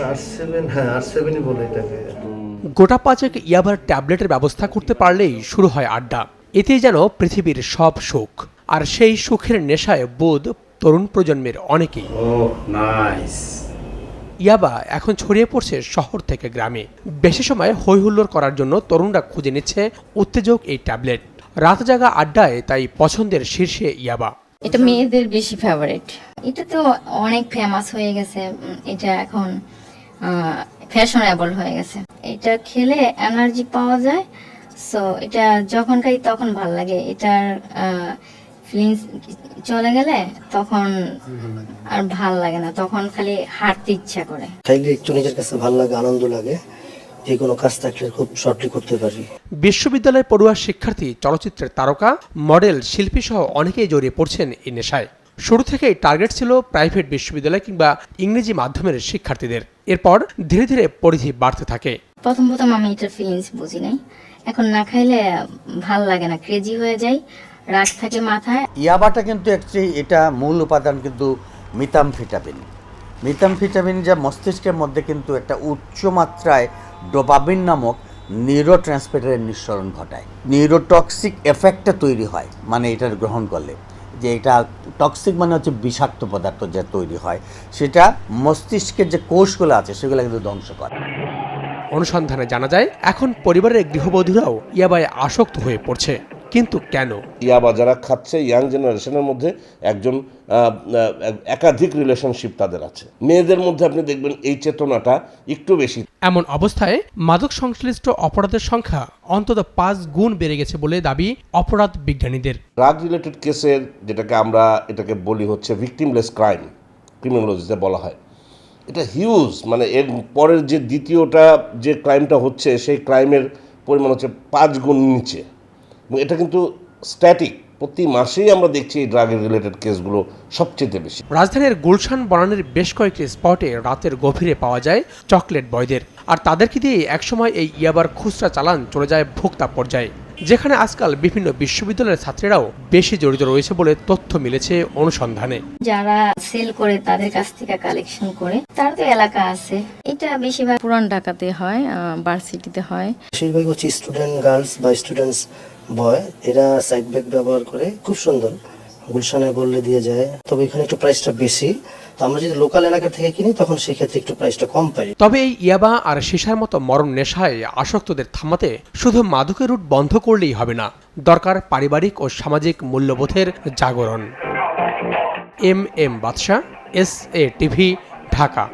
আর seven হ্যাঁ আর seven i বলে এটাকে। গোটা পাঁচেক ইয়াবার ট্যাবলেটের ব্যবস্থা করতে পারলেই শুরু হয় আড্ডা। এতেই যেন পৃথিবীর সব সুখ। আর সেই সুখের নেশায় বোধ তরুণ প্রজন্মের অনেকেই। ইয়াবা এখন ছড়িয়ে পড়ছে শহর থেকে গ্রামে। বেশি সময় হই হুল্লোড় করার জন্য তরুণরা খুঁজে নিচ্ছে উত্তেজক এই ট্যাবলেট। রাত জাগা আড্ডায় তাই পছন্দের শীর্ষে ইয়াবা। এটা মেয়েদের বেশি ফেভারিট এটা তো অনেক ফেমাস হয়ে গেছে। এটা এখন ফ্যাশনেবল হয়ে গেছে। এটা খেলে এনার্জি পাওয়া যায়। সো এটা যখন খাই তখন ভালো লাগে। এটার ফিলিংস চলে গেলে তখন আর ভালো লাগে না। তখন খালি হাঁটতে ইচ্ছা করে। খাইলে একটু নিজের কাছে ভালো লাগে, আনন্দ লাগে। যে কোনো কাজ থাকলে খুব শর্টলি করতে পারি। বিশ্ববিদ্যালয় পড়ুয়া শিক্ষার্থী চলচ্চিত্রের তারকা মডেল শিল্পী সহ অনেকেই জড়িয়ে পড়ছেন এই নেশায়। শুরু থেকেই টার্গেট ছিল প্রাইভেট বিশ্ববিদ্যালয় কিংবা ইংরেজি মাধ্যমের শিক্ষার্থীদের। এরপর ধীরে ধীরে পরিধি বাড়তে থাকে। প্রথম প্রথম আমি এটার ফিলিংস বুঝি নাই। এখন না খাইলে ভালো লাগে না ক্রেজি হয়ে যায় রাগ থাকে মাথায়। ইয়াবাটা কিন্তু অ্যাকচুয়ালি এটা মূল উপাদান কিন্তু মিতামফিটামিন মিতামফিটামিন যা মস্তিষ্কের মধ্যে কিন্তু একটা উচ্চ মাত্রায় ডোপামিন নামক নিউরো ট্রান্সমিটারের নিঃসরণ ঘটায়। নিউরোটক্সিক এফেক্টটা তৈরি হয় মানে এটার গ্রহণ করলে। যে এটা টক্সিক মানে হচ্ছে বিষাক্ত পদার্থ যা তৈরি হয়। সেটা মস্তিষ্কের যে কোষগুলো আছে, সেগুলো কিন্তু ধ্বংস করে। অনুসন্ধানে জানা যায়, এখন পরিবারের গৃহবধূরাও ইয়াবায় আসক্ত হয়ে পড়ছে। কিন্তু কেন? ইয়াবা যারা খাচ্ছে ইয়াং জেনারেশনের মধ্যে একজন একাধিক রিলেশনশিপ তাদের আছে। মেয়েদের মধ্যে আপনি দেখবেন এই চেতনাটা একটু বেশি। এমন অবস্থায় মাদক সংশ্লিষ্ট অপরাধের সংখ্যা অন্তত পাঁচ গুণ বেড়ে গেছে বলে দাবি অপরাধ বিজ্ঞানীদের। ড্রাগ রিলেটেড কেসের যেটাকে আমরা এটাকে বলি হচ্ছে ভিকটিমলেস ক্রাইম ক্রিমিনোলজিতে বলা হয়। এটা হিউজ মানে এর পরের যে দ্বিতীয়টা যে ক্রাইমটা হচ্ছে সেই ক্রাইমের পরিমাণ হচ্ছে পাঁচ গুণ নিচে। এটা কিন্তু স্ট্যাটিক প্রতি মাসেই আমরা দেখছি এই ড্রাগ রিলেটেড কেসগুলো সবচেয়ে বেশি। রাজধানীর গুলশান বনানীর বেশ কয়েকটি স্পটে রাতের গভীরে পাওয়া যায় চকলেট বয়দের। আর তাদেরকে দিয়ে একসময় এই ইয়াবার খুচরা চালান চলে যায় ভোক্তা পর্যায়ে যেখানে আজকাল বিভিন্ন বিশ্ববিদ্যালয়ের ছাত্রীরাও বেশি জড়িত রয়েছে বলে তথ্য মিলেছে অনুসন্ধানে। যারা সেল করে তাদের কাছ থেকে কালেকশন করে তার তো এলাকা আছে। এটা বেশিরভাগ পুরান ঢাকাতে হয় ভার্সিটিতে হয়। বেশিরভাগ হচ্ছে স্টুডেন্ট গার্লস বা স্টুডেন্টস বয় এরা সাইড ব্যাগ ব্যবহার করে, খুব সুন্দর। গুলশানে বললে দিয়ে যায়, তবে এখানে একটু প্রাইসটা বেশি। ইয়াবা আর সীসার মতো নেশায় আসক্তদের থামাতে শুধু মাদকের রুট বন্ধ করলেই হবে না। দরকার পারিবারিক ও সামাজিক মূল্যবোধের জাগরণ। M M Badshah S A TV Dhaka.